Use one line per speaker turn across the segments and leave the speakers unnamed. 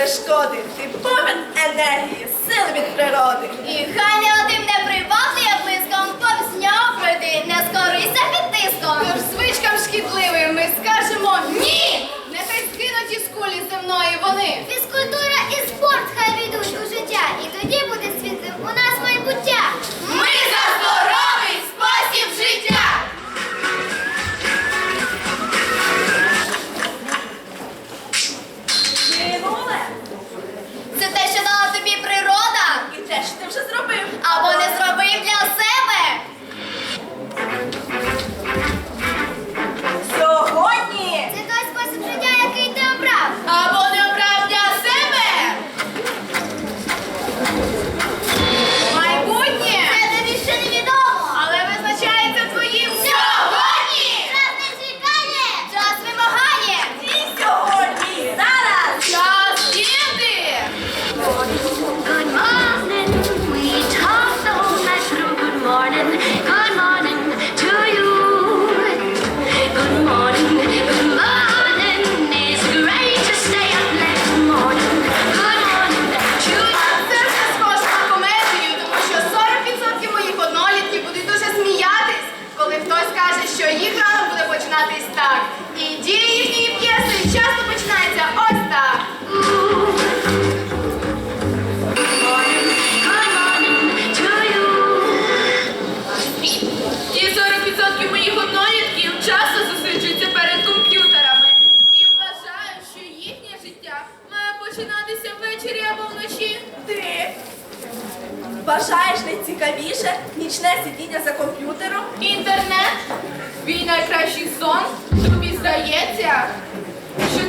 перешкоди. Ти повен енергії, сили від природи.
І хай не один не привабливий блиском, повз нього пройди, не скорися під тиском.
Тож звичкам шкідливим ми скажемо ні! Нехай скинуть із кулі земної вони.
Фізкультура і спорт хай війдуть
найкращий сон. Тобі здається, що,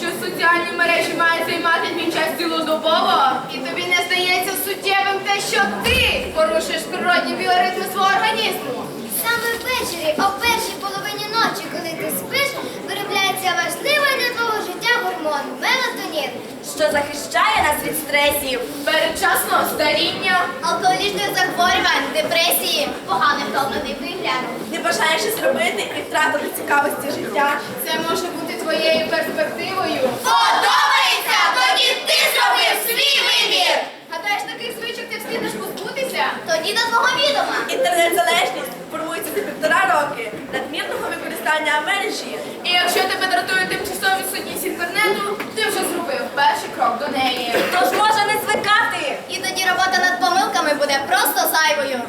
що соціальні мережі мають займати твій час цілодобово, і тобі не здається суттєвим те, що ти порушуєш природні біоритми свого організму.
Саме ввечері, о першій половині ночі, коли ти спиш, виробляється важливий для твого життя гормон мелатонін.
Що захищає нас від стресів?
Передчасного старіння.
Алкоголічних захворювань, депресії, поганий втомлений вигляд.
Ти бажаєш щось робити і втратити цікавості життя?
Це може бути твоєю перспективою.
Подобається, тоді ти зробив свій вибір.
Гадаєш, таких звичок ти встигнеш позбутися?
Тоді до твого відома.
Інтернет-залежність формується за півтора роки надмірного використання мережі.
Якщо тебе дратує судні з інтернету, ти вже зробив перший крок до неї.
Тож може не звикати.
І тоді робота над помилками буде просто зайвою.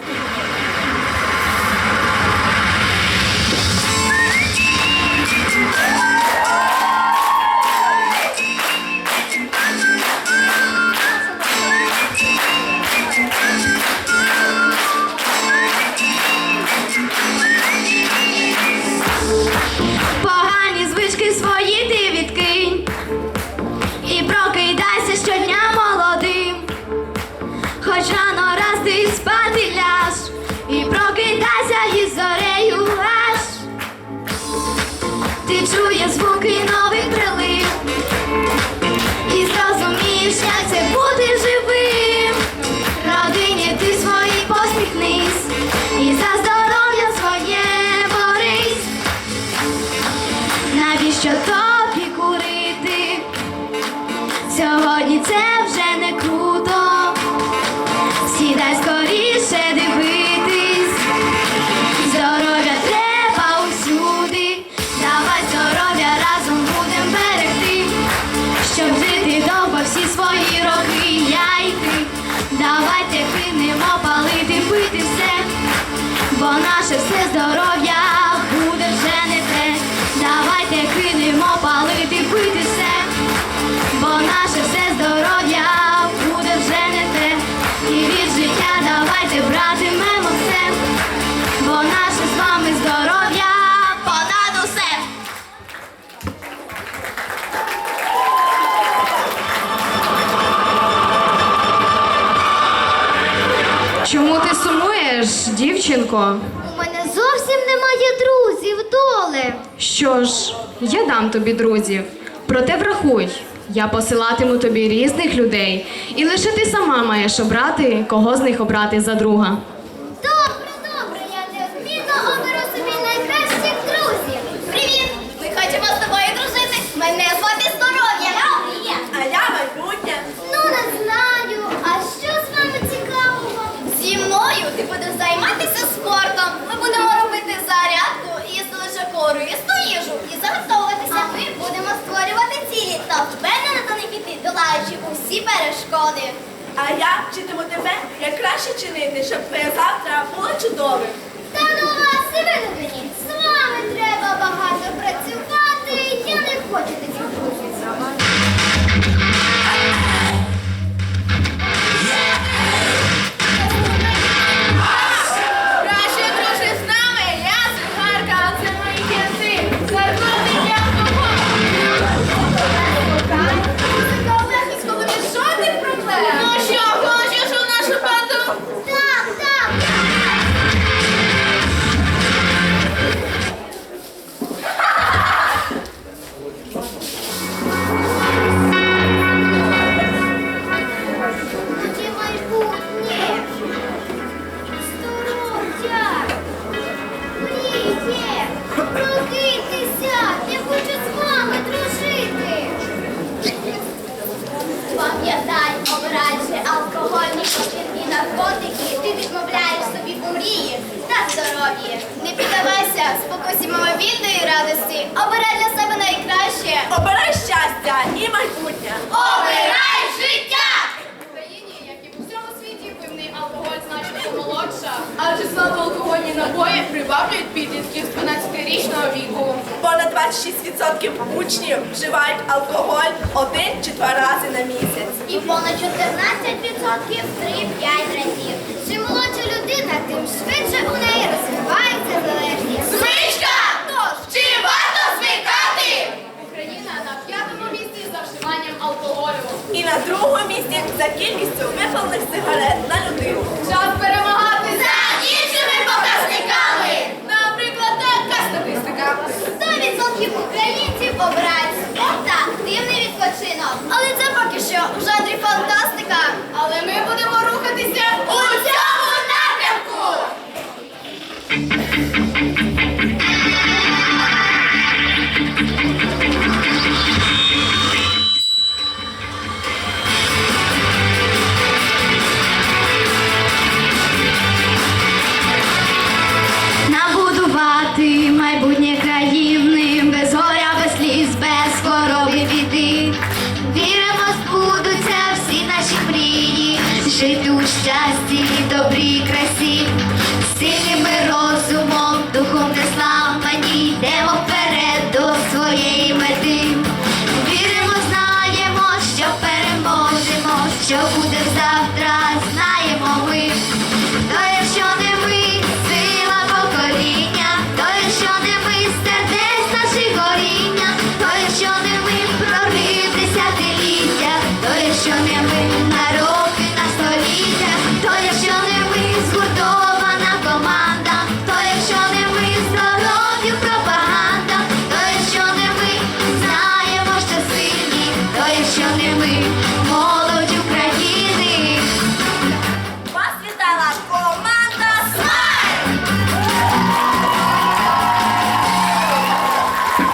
Свої
Чому ти сумуєш, дівчинко?
У мене зовсім немає друзів, доле.
Що ж, я дам тобі друзів. Проте врахуй, я посилатиму тобі різних людей, і лише ти сама маєш обрати, кого з них обрати за друга.
Перешкоди.
А я вчитиму тебе, як краще чинити, щоб твоє завтра було чудовим.
Та ну вас і винудені. З вами треба багато працювати. Я не хочу таких наркотики, ти відмовляєш собі у мрії та здоров'ї. Не піддавайся спокусі мимовільної радості.
10-річного віку.
Понад 26% учнів вживають алкоголь один чи два рази на місяць.
І понад 14% 3-5 разів. Чим молодша людина, тим швидше у неї розвивається залежність.
Звичка!
Тож,
чи варто звикати? Україна на п'ятому місці за вживанням алкоголю.
І на другому місці за кількістю випалених сигарет на людину.
біди, віримо,
збудуться всі наші
мрії, жити у
щасті, добрій красі, сильними розумом, духом не славані, йдемо вперед до своєї мети. Віримо,
знаємо, що переможемо, що
буде завтра, знаємо ми.